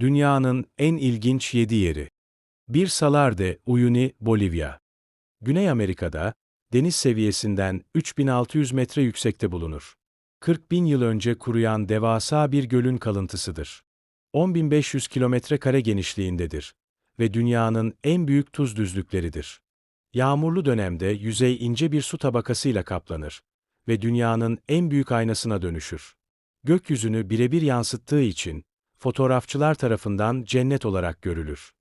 Dünyanın en ilginç 7 yeri. Bir Salar Uyuni, Bolivya. Güney Amerika'da, deniz seviyesinden 3600 metre yüksekte bulunur. 40 bin yıl önce kuruyan devasa bir gölün kalıntısıdır. 10.500 kilometre kare genişliğindedir ve dünyanın en büyük tuz düzlükleridir. Yağmurlu dönemde yüzey ince bir su tabakasıyla kaplanır ve dünyanın en büyük aynasına dönüşür. Gökyüzünü birebir yansıttığı için fotoğrafçılar tarafından cennet olarak görülür.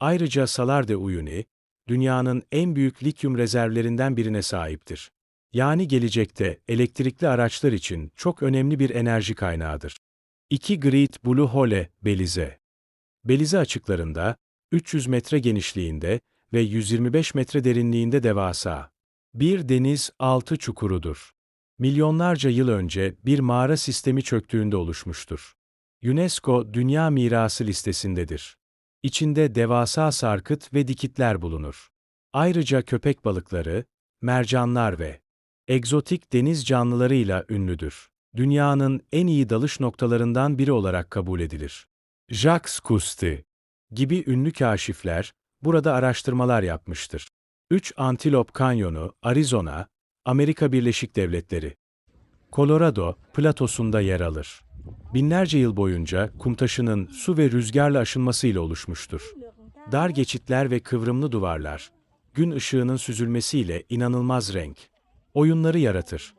Ayrıca Salar de Uyuni, dünyanın en büyük lityum rezervlerinden birine sahiptir. Yani gelecekte elektrikli araçlar için çok önemli bir enerji kaynağıdır. 2 Great Blue Hole, Belize. Belize açıklarında, 300 metre genişliğinde ve 125 metre derinliğinde devasa. Bir deniz altı çukurudur. Milyonlarca yıl önce bir mağara sistemi çöktüğünde oluşmuştur. UNESCO Dünya Mirası listesindedir. İçinde devasa sarkıt ve dikitler bulunur. Ayrıca köpek balıkları, mercanlar ve egzotik deniz canlılarıyla ünlüdür. Dünyanın en iyi dalış noktalarından biri olarak kabul edilir. Jacques Cousteau gibi ünlü kaşifler burada araştırmalar yapmıştır. 3 Antilop Kanyonu, Arizona, Amerika Birleşik Devletleri. Colorado platosunda yer alır. Binlerce yıl boyunca kumtaşının su ve rüzgarla aşınmasıyla oluşmuştur. Dar geçitler ve kıvrımlı duvarlar, gün ışığının süzülmesiyle inanılmaz renk, oyunları yaratır.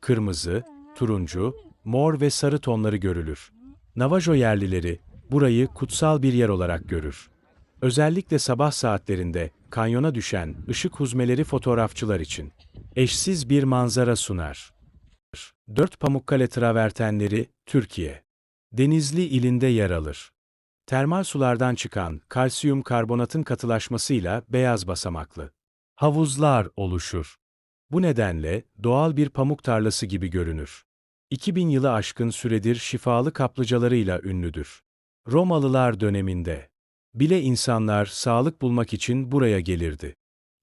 Kırmızı, turuncu, mor ve sarı tonları görülür. Navajo yerlileri burayı kutsal bir yer olarak görür. Özellikle sabah saatlerinde kanyona düşen ışık huzmeleri fotoğrafçılar için eşsiz bir manzara sunar. 4 Pamukkale travertenleri, Türkiye. Denizli ilinde yer alır. Termal sulardan çıkan kalsiyum karbonatın katılaşmasıyla beyaz basamaklı havuzlar oluşur. Bu nedenle doğal bir pamuk tarlası gibi görünür. 2000 yılı aşkın süredir şifalı kaplıcalarıyla ünlüdür. Romalılar döneminde bile insanlar sağlık bulmak için buraya gelirdi.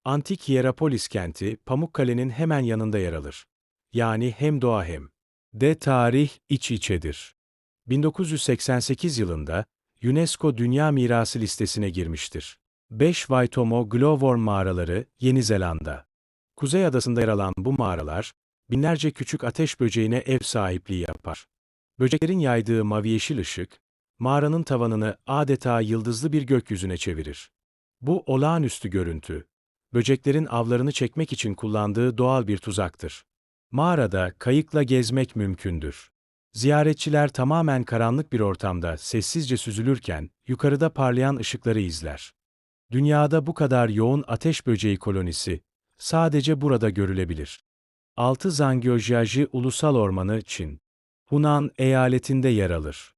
Antik Hierapolis kenti Pamukkale'nin hemen yanında yer alır. Yani hem doğa hem de tarih iç içedir. 1988 yılında UNESCO Dünya Mirası listesine girmiştir. 5 Waitomo Glowworm mağaraları, Yeni Zelanda. Kuzey adasında yer alan bu mağaralar, binlerce küçük ateş böceğine ev sahipliği yapar. Böceklerin yaydığı mavi yeşil ışık, mağaranın tavanını adeta yıldızlı bir gökyüzüne çevirir. Bu olağanüstü görüntü, böceklerin avlarını çekmek için kullandığı doğal bir tuzaktır. Mağarada kayıkla gezmek mümkündür. Ziyaretçiler tamamen karanlık bir ortamda sessizce süzülürken yukarıda parlayan ışıkları izler. Dünyada bu kadar yoğun ateş böceği kolonisi sadece burada görülebilir. 6 Zangyojiaji Ulusal Ormanı Çin, Hunan eyaletinde yer alır.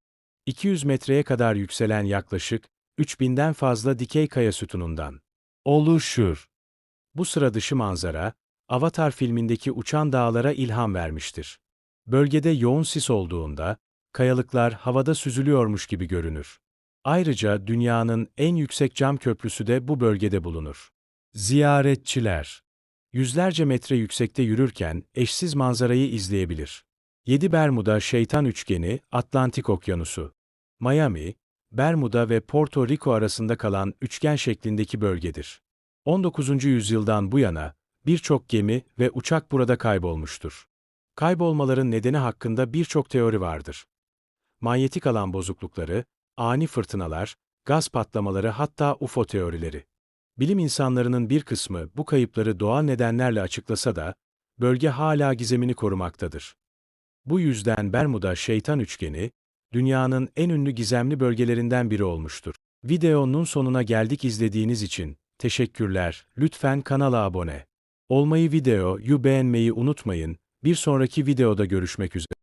200 metreye kadar yükselen yaklaşık 3000'den fazla dikey kaya sütunundan oluşur. Bu sıra dışı manzara, Avatar filmindeki uçan dağlara ilham vermiştir. Bölgede yoğun sis olduğunda, kayalıklar havada süzülüyormuş gibi görünür. Ayrıca dünyanın en yüksek cam köprüsü de bu bölgede bulunur. Ziyaretçiler Yüzlerce metre yüksekte yürürken eşsiz manzarayı izleyebilir. 7 Bermuda Şeytan Üçgeni, Atlantik Okyanusu. Miami, Bermuda ve Porto Rico arasında kalan üçgen şeklindeki bölgedir. 19. yüzyıldan bu yana birçok gemi ve uçak burada kaybolmuştur. Kaybolmaların nedeni hakkında birçok teori vardır. Manyetik alan bozuklukları, ani fırtınalar, gaz patlamaları hatta UFO teorileri. Bilim insanlarının bir kısmı bu kayıpları doğal nedenlerle açıklasa da, bölge hala gizemini korumaktadır. Bu yüzden Bermuda Şeytan Üçgeni, dünyanın en ünlü gizemli bölgelerinden biri olmuştur. Videonun sonuna geldik izlediğiniz için. Teşekkürler. Lütfen kanala abone olmayı videoyu beğenmeyi unutmayın. Bir sonraki videoda görüşmek üzere.